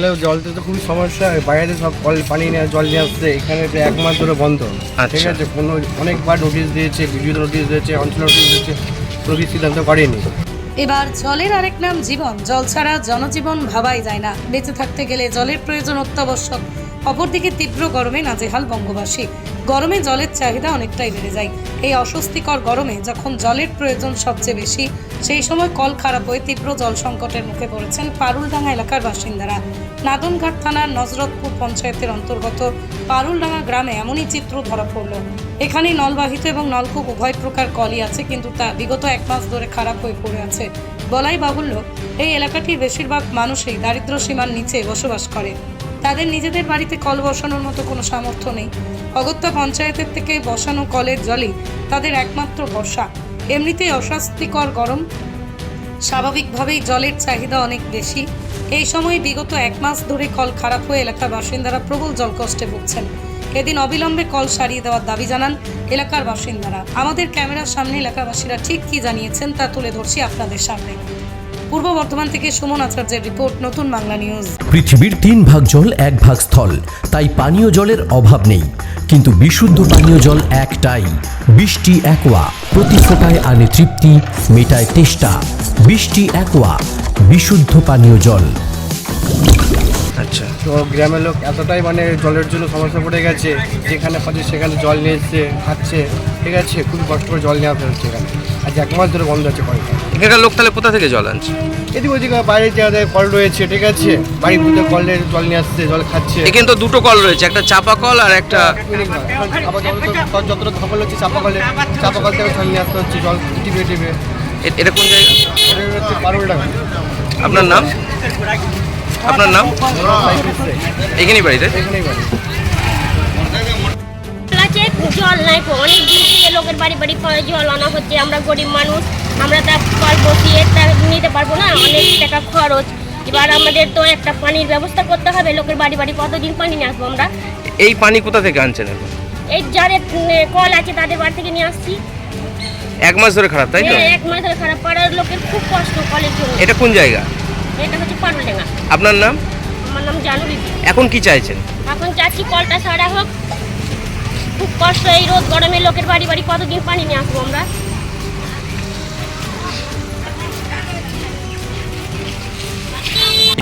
তাহলে জলটা তো খুবই সমস্যা বাইরে সব কল পানি নিয়ে জল নিয়ে আসছে এখানে তো এক মাস ধরে বন্ধ ঠিক আচ্ছা। আছে কোনো অনেকবার নোটিশ দিয়েছে বিদ্যুৎ নোটিশ দিয়েছে অঞ্চল নোটিশ দিয়েছে কোনো কিছু সিদ্ধান্ত করেনি। এবার জলের আরেক নাম জীবন জল ছাড়া জনজীবন ভাবাই যায় না। বেঁচে থাকতে গেলে জলের প্রয়োজন অত্যাবশ্যক। অপরদিকে তীব্র গরমে নাজেহাল বঙ্গবাসী। গরমে জলের চাহিদা অনেকটাই বেড়ে যায়। এই অস্বস্তিকর গরমে যখন জলের প্রয়োজন সবচেয়ে বেশি, সেই সময় কল খারাপ হয়ে তীব্র জল সংকটের মুখে পড়েছেন পারুলডাঙ্গা এলাকার বাসিন্দারা। নাদনঘাট থানার নজরতপুর পঞ্চায়েতের অন্তর্গত পারুলডাঙ্গা গ্রামে এমনই চিত্র ধরা পড়ল। এখানে নলবাহিত এবং নলকূপ উভয় প্রকার কলই আছে, কিন্তু তা বিগত এক মাস ধরে খারাপ হয়ে পড়ে আছে। বলাই বাহুল্য, এই এলাকাটির বেশিরভাগ মানুষই দারিদ্র সীমার নিচে বসবাস করে। তাদের নিজেদের বাড়িতে কল বসানোর মতো কোনো সামর্থ্য নেই। অগত্যা পঞ্চায়েতের থেকে বসানো কলের জলই তাদের একমাত্র ভরসা। এমনিতেই অস্বাস্থ্যকর গরম। স্বাভাবিকভাবেই জলের চাহিদা অনেক বেশি। এই সময় বিগত এক মাস ধরে কল খারাপ হয়ে এলাকার বাসিন্দারা প্রবল জলকষ্টে ভুগছেন। এদিন অবিলম্বে কল সারিয়ে দেওয়ার দাবি জানান এলাকার বাসিন্দারা। আমাদের ক্যামেরার সামনে এলাকাবাসীরা ঠিক কি জানিয়েছেন তা তুলে ধরছি আপনাদের সামনে। পূর্ব বর্ধমান থেকে সুমন আচার্যের রিপোর্ট, নতুন বাংলা নিউজ। পৃথিবীর তিন ভাগ জল, এক ভাগ স্থল। তাই পানীয় জলের অভাব নেই। কিন্তু বিশুদ্ধ পানীয় জল একটাই। বৃষ্টি একোয়া, প্রতি ফোটায় আনে তৃপ্তি, মেটায় তেষ্টা। বৃষ্টি একোয়া, বিশুদ্ধ পানীয় জল। আচ্ছা। তো গ্রামের লোক এতটাই মানে জলের জন্য সমস্যা পড়ে গেছে যেখানে পাচ্ছে সেখানে জল নিয়ে এসছে খাচ্ছে ঠিক আছে? খুব কষ্ট করে জল নেওয়া ফেলছে এখানে। আজ এক মাস ধরে বন্ধ আছে কলটা এখানকার লোক তাহলে কোথা থেকে জল আনছে? এদিকে ওদিকে বাইরের জায়গায় কল রয়েছে ঠিক আছে? বাড়ির মধ্যে কলের জল নিয়ে আসছে জল খাচ্ছে। এখানে তো দুটো কল রয়েছে একটা চাপা কল আর একটা আবার যত যতটা খবর হচ্ছে চাপা কলে চাপা কল থেকে জল নিয়ে আসতে হচ্ছে জল টিপে টিপে। এটা কোন জায়গা? আপনার নাম? আপনার নাম? এখানেই বাড়িতে বাড়ি জল নাই অনেক দিন থেকে লোকের বাড়ি বাড়ি জল আনা হচ্ছে আমরা গরিব মানুষ আমরা তা কল বসিয়ে তা নিতে পারব না অনেক টাকা খরচ। এবার আমাদের তো একটা পানির ব্যবস্থা করতে হবে লোকের বাড়ি বাড়ি কতদিন পানি নিয়ে আসব আমরা? এই পানি কোথা থেকে আনছেন এখন? এই যাদের কল আছে তাদের বাড়ি থেকে নিয়ে আসছি। এক মাস ধরে খারাপ তাই তো? হ্যাঁ, এক মাস ধরে খারাপ পাড়ার লোকের খুব কষ্ট কলের জন্য। এটা কোন জায়গা? এটা হচ্ছে পারুলেঙ্গা। আপনার নাম? আমার নাম জানু বিবি এখন কি চাইছেন? এখন চাচ্ছি কলটা সারা হোক। খুব কষ্ট এই রোদ গরমে লোকের বাড়ি বাড়ি কতদিন পানি নিয়ে আসব আমরা?